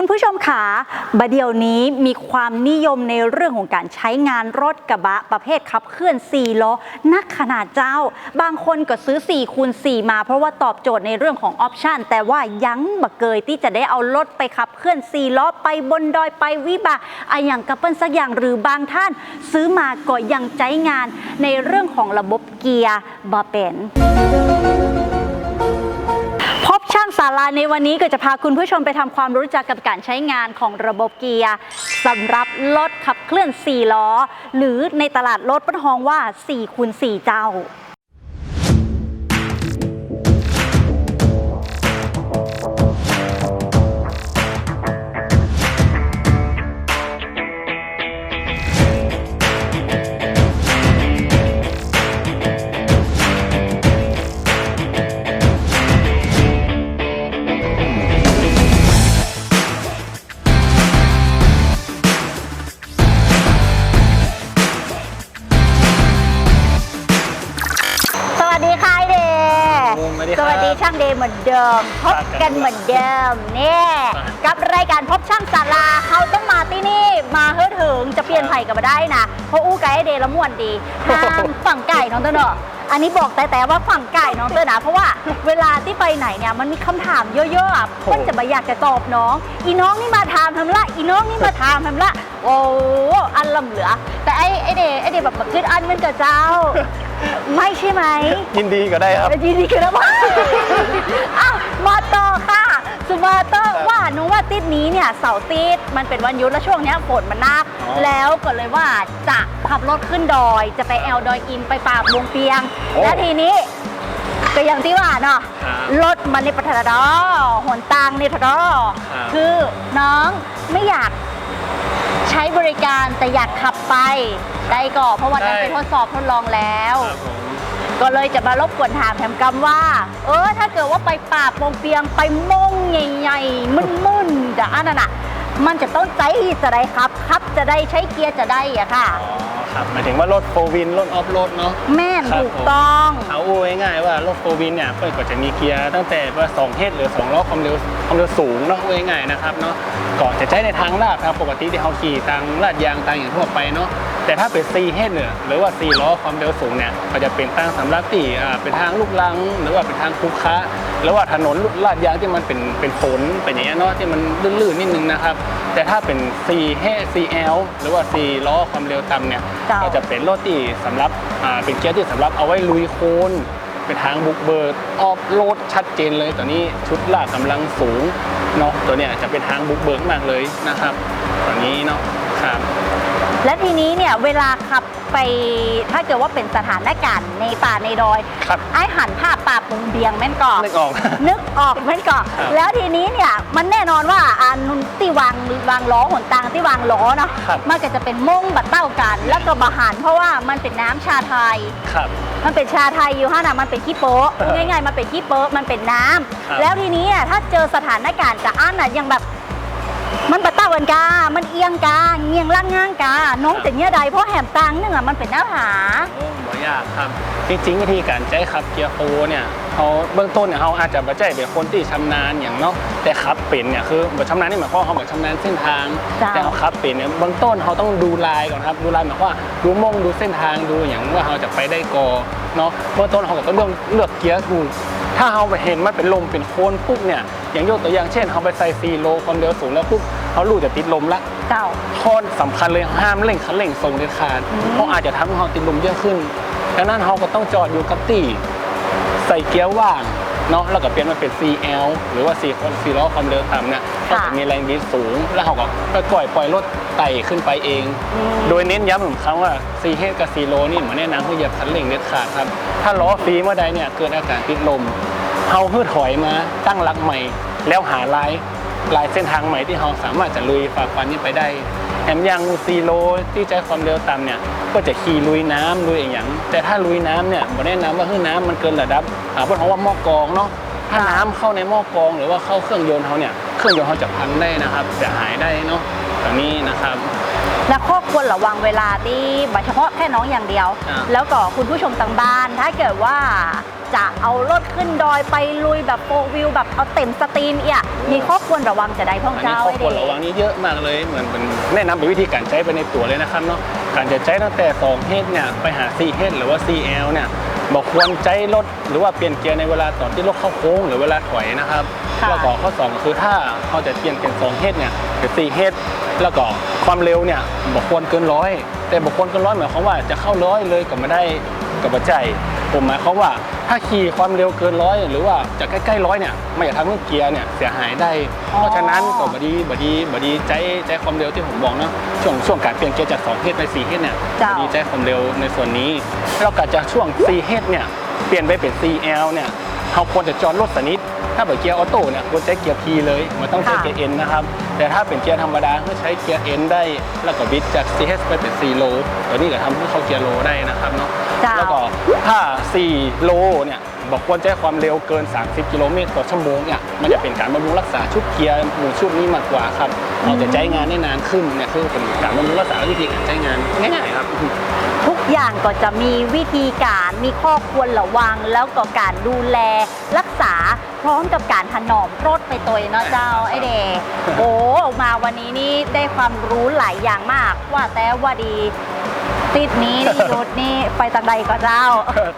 คุณผู้ชมขาบดเดี๋ยวนี้มีความนิยมในเรื่องของการใช้งานรถกระบะประเภทขับเคลื่อน 4 ล้อ นักขนาดเจ้า บางคนก็ซื้อ 4คูณ4มา เพราะว่าตอบโจทย์ในเรื่องของออปชันแต่ว่ายังบักเกยที่จะได้เอารถไปขับเคลื่อน 4 ล้อ ไปบนดอยไปวิบากอะอย่างกระเปิ้ลสักอย่างหรือบางท่าน ซื้อมาก็ยังใจงานในเรื่องของระบบเกียร์บ่เป็น ลาในวันนี้ก็จะพาคุณผู้ชมไปทำความรู้จักกับการใช้งานของระบบเกียร์สำหรับรถขับเคลื่อน 4 ล้อ หรือในตลาดรถปะทองว่า4คูณ4เจ้า เดย์เหมือนเดิม พบกันเหมือนเดิมเนี่ยกับรายการพบช่างศาลาเขาต้องมาที่นี่มาเฮ้อถึงจะเปลี่ยนไผ่ก็มาได้นะเพราะอู้ไก่ไอเดย์ละม่วนดีทางฝั่งไก่น้องเต้นเนอะอันนี้บอกแต่แต่ว่าฝั่งไก่น้องเต้นนะเพราะว่าเวลาที่ไปไหนเนี่ยมันมีคำถามเยอะๆอะเพื่อนจะมาอยากจะตอบน้อง อีน้องนี่มาถามทำละอีน้องนี่มาถามทำละโอ้อันลำเหลือ แต่ไอไอเดย์ไอเดย์แบบมาขึ้นอันมันกับเจ้า ไม่ใช่ไหมยินดีก็ได้ครับยินดีกันนะว่า อ้าวมาต่อค่ะสุมาเตอร์ครับว่านุว่าติดนี้เนี่ยเสาร์ติดมันเป็นวันหยุดแล้วช่วงเนี้ยฝนมันนัก อ๋อ แล้วก็เลยว่าจะขับรถขึ้นดอย จะไปแอลดอยอินไปป่าบวงเปียง โอ้และทีนี้ ก็อย่างที่ว่าเนาะครับรถมันในปัทดอหนตางในทดอครับ คือน้องไม่อยากใช้บริการแต่อยากขับไปได้ก่อนเพราะวันนั้นได้ ไปทดสอบทดลองแล้ว ครับผม ก็เลยจะมารบกวนถามแถมกำว่า เออ ถ้าเกิดว่าไปป่าโปงเปียงไปมงใหญ่ๆมึนๆแต่อันนั้นอะมันจะต้องใจจะได้ครับครับจะได้ใช้เกียร์จะได้อะค่ะอ๋อครับหมายถึงว่ารถโฟวินรถออฟโรดเนาะแม่นครับถูกต้องเอาอู้ง่ายๆว่ารถโฟวินเนี่ยเปิดก็จะมีเกียร์ตั้งแต่ว่า2เฮดหรือ2ล้อความเร็วความเร็วสูงเนาะอู้ง่ายๆนะครับเนาะก็จะใช้ในทางลาดครับปกติที่เขาขี่ทางลาดยางทางอย่างทั่วไปเนาะ แต่ถ้าเป็น4เฮดเนี่ยหรือว่า4ล้อความเร็วสูงเนี่ยก็จะเป็นตั้งสำหรับที่อ่าเป็นทางลูกลัง หรือว่าเป็นทางคุกคะหรือว่าถนนลาดยางที่มันเป็นเป็นฝนเป็นอย่างเงี้ยเนาะที่มันลื่นๆนิดนึงนะครับ แต่ถ้าเป็น4เฮด 4L หรือว่า4ล้อความเร็วต่ำเนี่ยเจ้าก็จะเป็นรถที่สำหรับอ่าเป็นเกียร์ที่สำหรับเอาไว้ลุยโคลนเป็นทางบุกเบิกออฟโรดชัดเจนเลยตัวนี้ชุดลากกำลังสูงเนาะตัวเนี้ยจะเป็นทางบุกเบิกมากเลยนะครับตัวนี้เนาะครับ และทีนี้เนี่ยเวลาขับไปถ้าเกิดว่าเป็นสถานการณ์ในป่าในดอยครับไอ้หันภาพป่าปงเบียงแม่นก่อนนึกออกนึกออกแม่นก่อนครับแล้วทีนี้เนี่ยมันแน่นอนว่าอันที่วางวางล้อหนตางที่วางล้อเนาะครับมันก็จะเป็นม่งบัดเต้ากัน แล้วก็บะหันเพราะว่ามันเป็นน้ำชาไทยครับมันเป็นชาไทยอยู่ฮะนะมันเป็นขี้โป๊ะครับง่ายๆมันเป็นขี้โป๊ะมันเป็นน้ำครับแล้วทีนี้อะถ้าเจอสถานการณ์จะอั้นอะยังแบบ มันบัดเต้ากันกา มันเอียงกาเงียงล่างง่างกา น้องแต่เนี้ยใดเพราะแหมตังนึงอะมันเป็นหน้าผาโอ้บ่ยากครับ จริงๆวิธีการใช้ขับเกียร์โฟเนี่ยเขาเบื้องต้นเนี่ยเขาอาจจะไม่ใช่เป็นคนที่ชำนาญอย่างเนาะแต่ขับเป็นเนี่ยคือแบบชำนาญนี่หมายความว่าเขาแบบชำนาญเส้นทางจ้ะแต่เขาขับเป็นเนี่ยเบื้องต้นเขาต้องดูลายก่อนครับดูลายหมายความว่าดูมองดูเส้นทางดูอย่างว่าเขาจะไปได้กอเนาะเบื้องต้นเขาก็ต้องเลือกเลือกเกียร์ถูก ถ้าเขาไปเห็นมันเป็นลมเป็นโคลนปุ๊บเนี่ยอย่างยกตัวอย่างเช่นเขาไปใส่ซีโลความเร็วสูงแล้วปุ๊บเขาลู่จะติดลมละเจ้าข้อสำคัญเลยห้ามเร่งคันเร่งส่งเด็ดขาดอืมเพราะอาจจะทำให้เราติดลมเยอะขึ้นดังนั้นเราก็ต้องจอดอยู่กับตีใส่เกียร์ว่างเนาะแล้วก็เปลี่ยนมาเป็น CL หรือว่า4คน4ล้อความเร็วต่ำเนี่ยก็จะมีแรงบิดสูง แล้วเขาก็ปล่อยปล่อยรถไต่ขึ้นไปเองอืมโดยเน้นย้ำเหมือนครั้งว่า C h กับ C โลนี่เหมือนแนะนำให้เหยียบคันเร่งเด็ดขาดครับ ถ้าล้อฟรีเมื่อใดเนี่ยเกิดอาการติดลม เฮาฮืดถอยมาตั้งหลักใหม่ แล้วหาลายลายเส้นทางใหม่ที่เราสามารถจะลุยฝ่าฟันนี้ไปได้แถมยังซีโลที่ใช้ความเร็วต่ำเนี่ยก็จะขี่ลุยน้ำลุยอย่าง แต่ถ้าลุยน้ำเนี่ยผมแนะนำว่าคือน้ำมันเกินระดับอ่าเพราะว่าหม้อกรองเนาะถ้าน้ำเข้าในหม้อกรอง หรือว่าเข้าเครื่องยนต์เขาเนี่ยเครื่องยนต์เขาจะพังได้นะครับจะหายได้เนาะแบบนี้นะครับและข้อควรระวังเวลาที่บัเฉพาะแค่น้องอย่างเดียวอ่าแล้วก็คุณผู้ชมทางบ้านถ้าเกิดว่า จะเอารถขึ้นดอยไปลุยแบบโฟวิวแบบเอาเต็มสตรีมเอียมีข้อควรระวังจะได้พ่องอันนี้เจ้าข้อไอ้ควรเด็ระวังนี้เยอะมากเลย เหมือนเป็นแนะนำเป็นวิธีการใช้ไปในตัวเลยนะครับเนาะ การจะใช้ตั้งแต่2เฮดเนี่ยไปหา4เฮดหรือว่า CL เนี่ยบอกควรใจรถหรือว่าเปลี่ยนเกียร์ในเวลาตอนที่รถเข้าโค้งหรือเวลาถอยนะครับ ค่ะ แล้วก็ข้อสองก็คือถ้าเขาจะเปลี่ยนเป็น2เฮดเนี่ยหรือ4เฮดแล้วก็ความเร็วเนี่ยบอกควรเกินร้อยแต่บอกควรเกินร้อยหมายความว่าจะเข้าร้อยเลยก็ไม่ได้กับปัจจัยผมหมายความว่า ถ้าขี่ความเร็วเกินร้อยหรือว่าจะใกล้ๆร้อยเนี่ยไม่อยากทำให้เกียร์เนี่ยเสียหายได้ เพราะฉะนั้นก็บดีบดีบดีใจใจความเร็วที่ผมบอกเนาะช่วงช่วงการเปลี่ยนเกียร์จาก2เฮดไป4เฮดเนี่ยเจ้า บดีใจความเร็วในส่วนนี้แล้วก็จากช่วง4เฮดเนี่ยเปลี่ยนไปเป็น CL เนี่ยเราควรจะจอดรถสนิทถ้าเปิดเกียร์ออโต้เนี่ยควรใช้เกียร์ P เลยมันต้องใช้ค่ะ เกียร์ N นะครับแต่ถ้าเป็นเกียร์ธรรมดาก็ใช้เกียร์ N ได้แล้วก็บิดจาก CH ไปเป็น C โลตัวนี้ก็ทำให้เข้าเกียร์โลได้นะครับเนาะ เจ้าแล้วก็ถ้า 4 โลเนี่ยบอกควรใช้ความเร็วเกิน 30 กิโลเมตรต่อชั่วโมงเนี่ยมันจะเป็นการบำรุงรักษาชุดเกียร์หมู่ชุดนี้มากกว่าครับเราจะใช้งานได้นานขึ้นเนี่ยคือเป็นการบำรุงรักษาวิธีการใช้งานง่ายๆครับ ทุกอย่างก็จะมีวิธีการมีข้อควรระวัง แล้วก็การดูแลรักษาพร้อมกับการถนอมรถไปตัวเนาะเจ้าไอเดย์โอ้มาวันนี้นี่ได้ความรู้หลายอย่างมากว่าแต่ว่าดี ติดนี้นี่รถนี่ไปทางใดก็เจ้า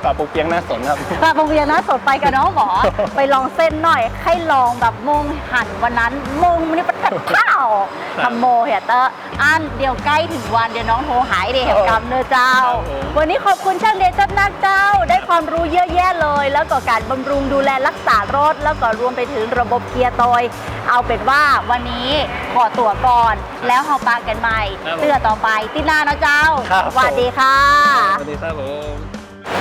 ปลาปูเปียงน่าสนครับปากโรงเรียนนะสดไปกับน้องหมอไปลองเส้นหน่อยให้ลองแบบมงหันวันนั้นมงมันนี่เป็นแบบข้าวครับทำโมเฮยเตอร์อันเดียวใกล้ถึงวันเดี๋ยวน้องโทรหายเดี๋ยวกำเนอะเจ้าครับผมวันนี้ขอบคุณช่างเดชจัดนักเจ้า ได้ความรู้เยอะแยะเลย แล้วก็การบำรุงดูแลรักษารถ แล้วก็รวมไปถึงระบบเกียร์ตอยเอาเป็นว่าวันนี้ขอตัวก่อน แล้วเฮาปากันใหม่ครับผมเตือต่อไปติดหน้าเนาะเจ้าครับสวัสดีค่ะสวัสดีครับผม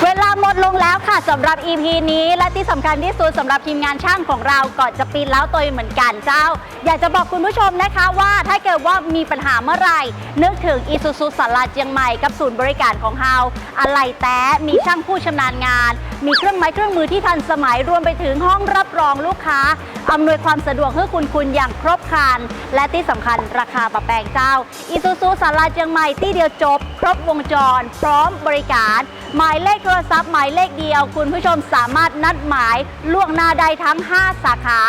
เวลาหมดลงแล้วค่ะสำหรับ EP นี้ และที่สำคัญที่สุดสำหรับทีมงานช่างของเราก่อนจะปีนแล้วตัวเหมือนกันเจ้า อยากจะบอกคุณผู้ชมนะคะว่าถ้าเกิดว่ามีปัญหาเมื่อไหร่ นึกถึงอีซูซูสาราเจียงใหม่กับศูนย์บริการของเฮาอะไรแต้มีช่างผู้ชำนาญงาน มีเครื่องไม้เครื่องมือที่ทันสมัยรวมไปถึงห้องรับรองลูกค้า อำนวยความสะดวกให้คุณคุณอย่างครบครัน และที่สำคัญราคาประแปลงเจ้าอีซูซูสาราเจียงใหม่ที่เดียวจบ ครบวงจร พร้อมบริการ หมายเลขโทรศัพท์หมายเลขเดียว คุณผู้ชมสามารถนัดหมายล่วงหน้าได้ทั้ง 5 สาขา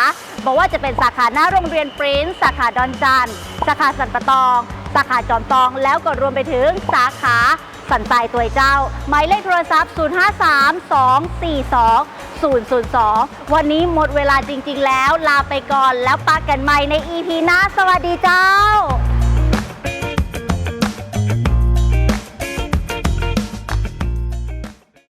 บอกว่าจะเป็นสาขาหน้าโรงเรียนปรินซ์สาขาดอนจันสาขาสันปะตอง สาขาจอมตอง แล้วก็รวมไปถึงสาขาสันทรายตัวเจ้า หมายเลขโทรศัพท์ 053 242 002 วันนี้หมดเวลาจริงๆแล้ว ลาไปก่อนแล้วปากันใหม่ใน EP หน้า สวัสดีเจ้า